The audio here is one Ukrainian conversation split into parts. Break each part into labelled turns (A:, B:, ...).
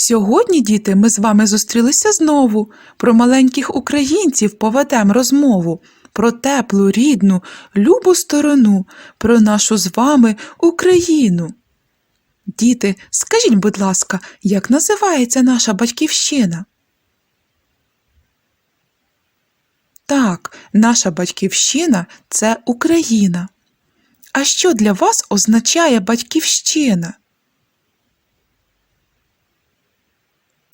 A: Сьогодні, діти, ми з вами зустрілися знову. Про маленьких українців поведемо розмову, про теплу, рідну, любу сторону, про нашу з вами Україну. Діти, скажіть, будь ласка, як називається наша батьківщина? Так, наша батьківщина це Україна. А що для вас означає батьківщина?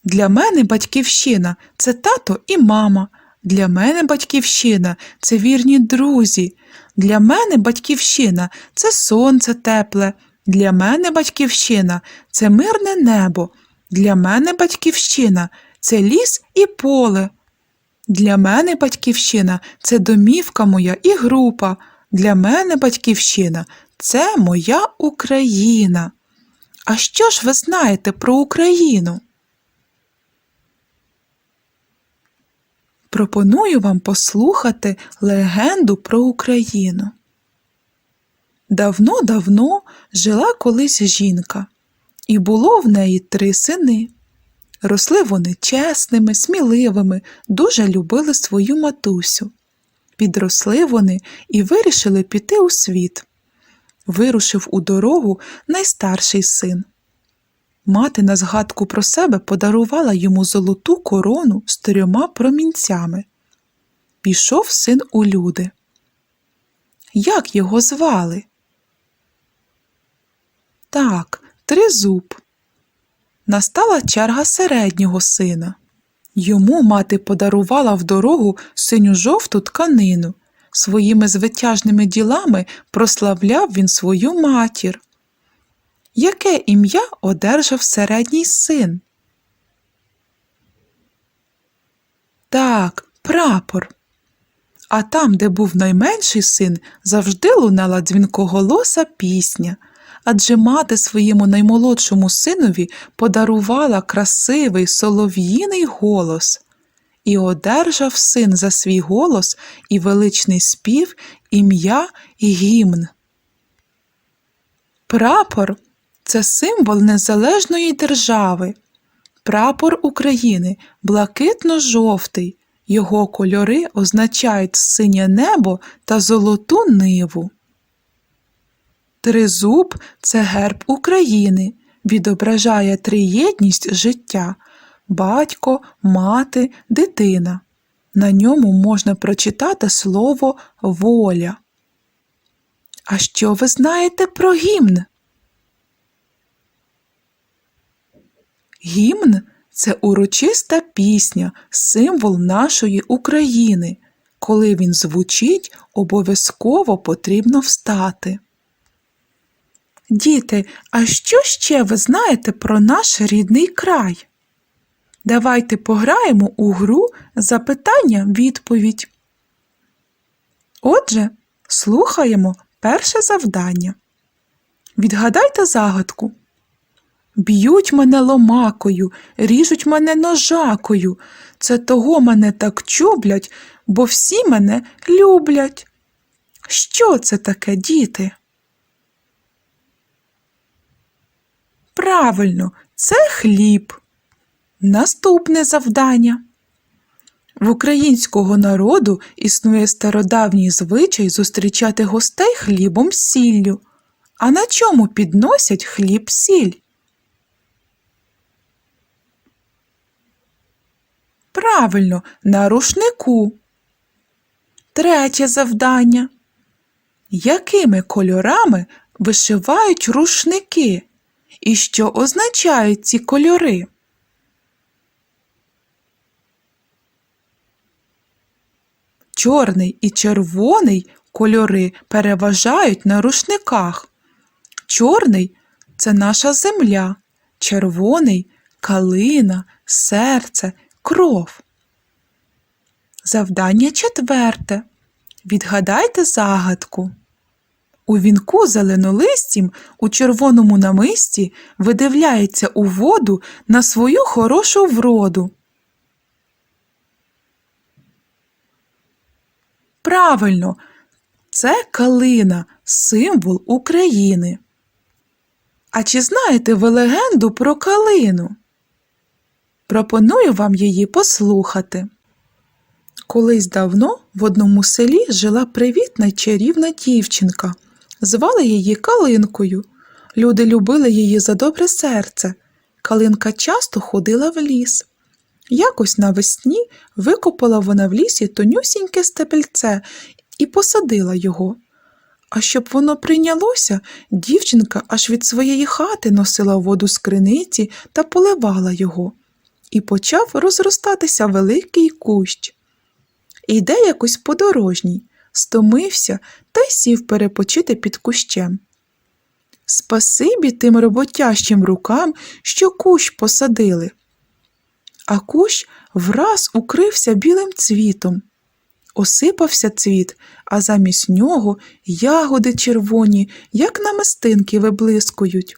A: Для мене батьківщина це тато і мама. Для мене батьківщина це вірні друзі. Для мене батьківщина це сонце тепле. Для мене батьківщина це мирне небо. Для мене батьківщина це ліс і поле. Для мене батьківщина це домівка моя і група. Для мене батьківщина це моя Україна. А що ж ви знаєте про Україну? Пропоную вам послухати легенду про Україну. Давно-давно жила колись жінка, і було в неї три сини. Росли вони чесними, сміливими, дуже любили свою матусю. Підросли вони і вирішили піти у світ. Вирушив у дорогу найстарший син. Мати на згадку про себе подарувала йому золоту корону з трьома промінцями. Пішов син у люди. Як його звали? Так, тризуб. Настала черга середнього сина. Йому мати подарувала в дорогу синю жовту тканину. Своїми звитяжними ділами прославляв він свою матір. Яке ім'я одержав середній син? Так, прапор. А там, де був найменший син, завжди лунала дзвінкоголоса пісня, адже мати своєму наймолодшому синові подарувала красивий солов'їний голос. І одержав син за свій голос і величний спів, ім'я і гімн. Прапор це символ незалежної держави. Прапор України блакитно-жовтий. Його кольори означають синє небо та золоту ниву. Тризуб це герб України, відображає триєдність життя батько, мати, дитина. На ньому можна прочитати слово воля. А що ви знаєте про гімн? Гімн це урочиста пісня, символ нашої України. Коли він звучить, обов'язково потрібно встати. Діти, а що ще ви знаєте про наш рідний край? Давайте пограємо у гру запитання-відповідь. Отже, слухаємо перше завдання. Відгадайте загадку. Б'ють мене ломакою, ріжуть мене ножакою. Це того мене так чублять, бо всі мене люблять. Що це таке, діти? Правильно, це хліб. Наступне завдання. В українського народу існує стародавній звичай зустрічати гостей хлібом сіллю. А на чому підносять хліб сіль? Правильно, на рушнику. Третє завдання. Якими кольорами вишивають рушники? І що означають ці кольори? Чорний і червоний кольори переважають на рушниках. Чорний це наша земля, червоний калина, серце, кров. Завдання четверте. Відгадайте загадку. У вінку зеленолистім у червоному намисті видивляється у воду на свою хорошу вроду. Правильно, це калина, символ України. А чи знаєте ви легенду про калину? Пропоную вам її послухати. Колись давно в одному селі жила привітна чарівна дівчинка. Звали її Калинкою. Люди любили її за добре серце. Калинка часто ходила в ліс. Якось навесні викопала вона в лісі тонюсіньке стебельце і посадила його. А щоб воно прийнялося, дівчинка аж від своєї хати носила воду з криниці та поливала його. І почав розростатися великий кущ. Іде якось подорожній, стомився та й сів перепочити під кущем. Спасибі тим роботящим рукам, що кущ посадили. А кущ враз укрився білим цвітом. Осипався цвіт, а замість нього ягоди червоні, як намистинки виблискують.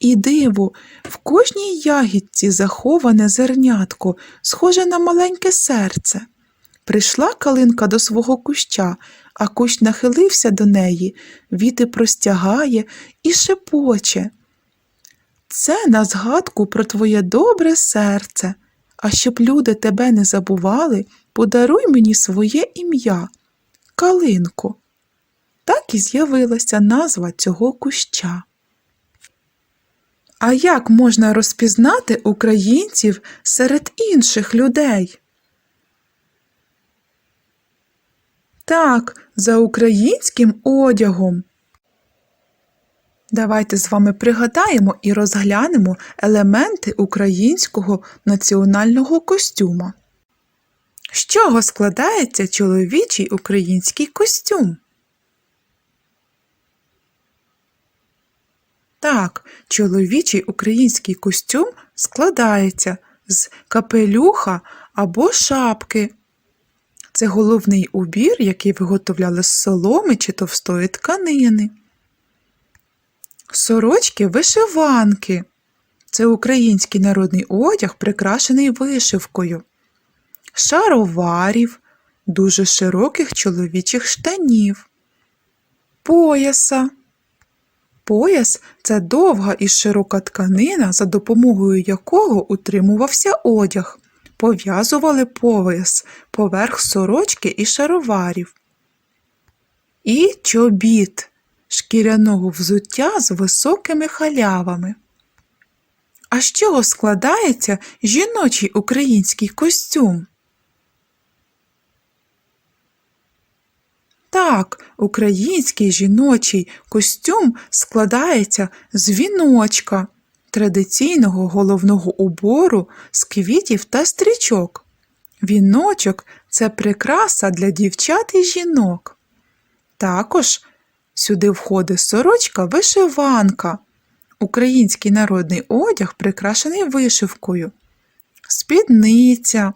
A: І диво, в кожній ягідці заховане зернятко, схоже на маленьке серце. Прийшла калинка до свого куща, а кущ нахилився до неї, віти простягає і шепоче. Це на згадку про твоє добре серце, а щоб люди тебе не забували, подаруй мені своє ім'я Калинко. Так і з'явилася назва цього куща. А як можна розпізнати українців серед інших людей? Так, за українським одягом. Давайте з вами пригадаємо і розглянемо елементи українського національного костюма. З чого складається чоловічий український костюм? Так, чоловічий український костюм складається з капелюха або шапки. Це головний убір, який виготовляли з соломи чи товстої тканини. Сорочки вишиванки. Це український народний одяг, прикрашений вишивкою. Шароварів, дуже широких чоловічих штанів. Пояса. Пояс це довга і широка тканина, за допомогою якого утримувався одяг. Пов'язували пояс поверх сорочки і шароварів. І чобіт шкіряного взуття з високими халявами. А з чого складається жіночий український костюм? Так, український жіночий костюм складається з віночка, традиційного головного убору з квітів та стрічок. Віночок це прикраса для дівчат і жінок. Також сюди входить сорочка вишиванка. Український народний одяг прикрашений вишивкою. Спідниця.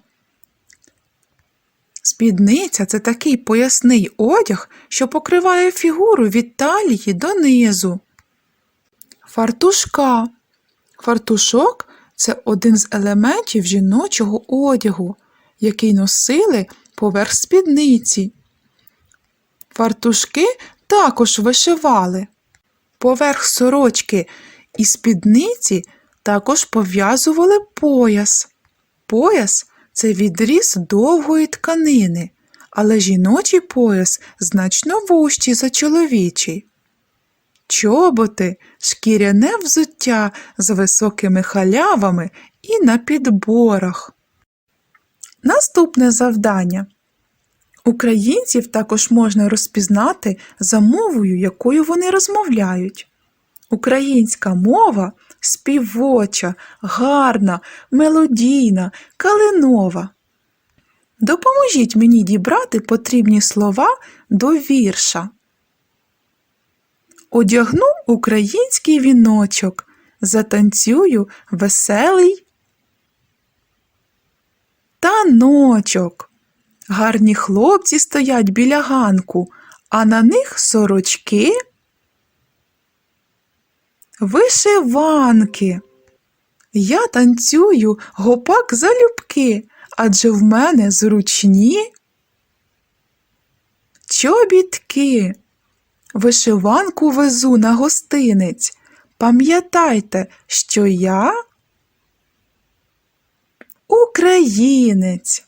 A: Спідниця це такий поясний одяг, що покриває фігуру від талії до низу. Фартушка. Фартушок це один з елементів жіночого одягу, який носили поверх спідниці. Фартушки також вишивали. Поверх сорочки і спідниці також пов'язували пояс. Пояс це відріз довгої тканини, але жіночий пояс значно вужчий за чоловічий. Чоботи, шкіряне взуття з високими халявами і на підборах. Наступне завдання. Українців також можна розпізнати за мовою, якою вони розмовляють. Українська мова співоча, гарна, мелодійна, калинова. Допоможіть мені дібрати потрібні слова до вірша. Одягну український віночок, затанцюю веселий таночок. Гарні хлопці стоять біля ганку, а на них сорочки, вишиванки. Я танцюю гопак залюбки, адже в мене зручні чобітки. Вишиванку везу на гостинець. Пам'ятайте, що я українець.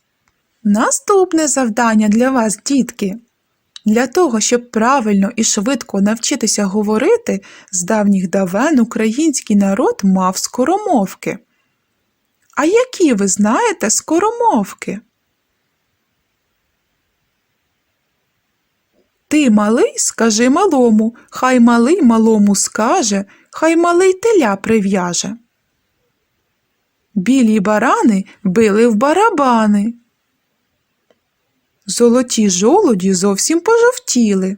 A: Наступне завдання для вас, дітки. Для того, щоб правильно і швидко навчитися говорити, з давніх давен український народ мав скоромовки. А які ви знаєте скоромовки? Ти малий, скажи малому, хай малий малому скаже, хай малий теля прив'яже. Білі барани били в барабани. Золоті жолуді зовсім пожовтіли.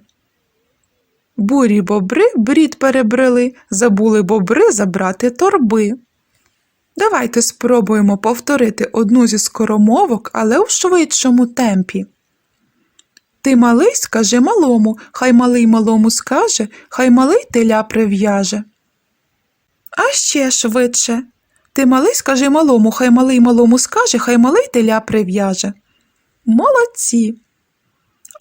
A: Бурі бобри брід перебрели, забули бобри забрати торби. Давайте спробуємо повторити одну зі скоромовок, але у швидшому темпі. Ти малий, скажи малому, хай малий малому скаже, хай малий теля прив'яже. А ще швидше. Ти малий, скажи малому, хай малий малому скаже, хай малий теля прив'яже. Молодці.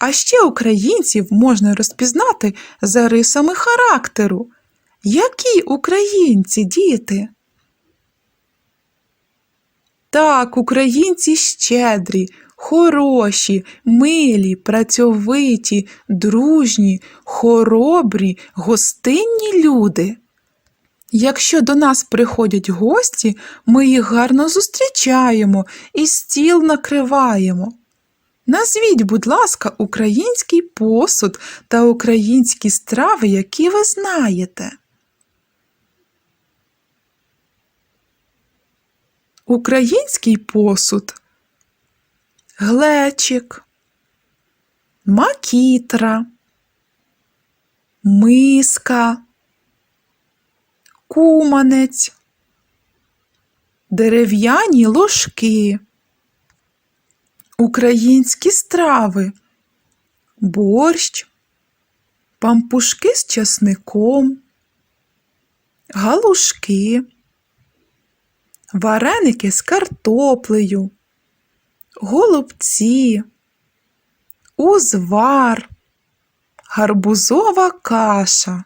A: А ще українців можна розпізнати за рисами характеру. Які українці, діти? Так, українці щедрі, хороші, милі, працьовиті, дружні, хоробрі, гостинні люди. Якщо до нас приходять гості, ми їх гарно зустрічаємо і стіл накриваємо. Назвіть, будь ласка, український посуд та українські страви, які ви знаєте. Український посуд. Глечик, макітра, миска, куманець, дерев'яні ложки, українські страви, борщ, пампушки з часником, галушки, вареники з картоплею, голубці, узвар, гарбузова каша.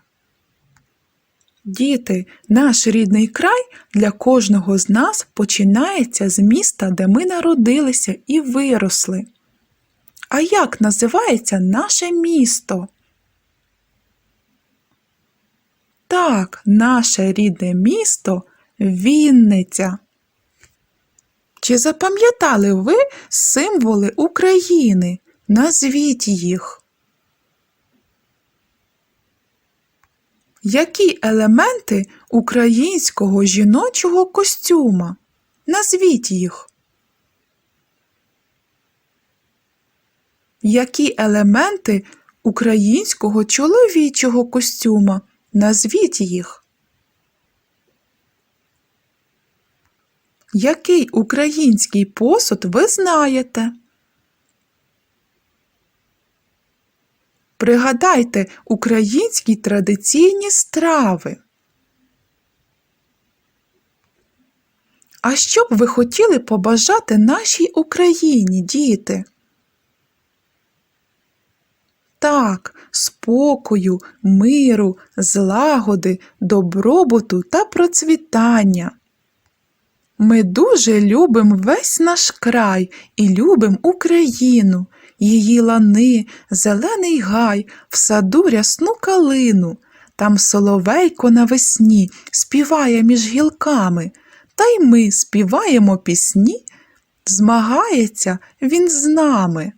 A: Діти, наш рідний край для кожного з нас починається з міста, де ми народилися і виросли. А як називається наше місто? Так, наше рідне місто Вінниця. Чи запам'ятали ви символи України? Назвіть їх. Які елементи українського жіночого костюма? Назвіть їх. Які елементи українського чоловічого костюма? Назвіть їх. Який український посуд ви знаєте? Пригадайте українські традиційні страви. А що б ви хотіли побажати нашій Україні, діти? Так, спокою, миру, злагоди, добробуту та процвітання. Ми дуже любимо весь наш край і любимо Україну, її лани, зелений гай, в саду рясну калину. Там соловейко навесні співає між гілками, та й ми співаємо пісні, змагається він з нами.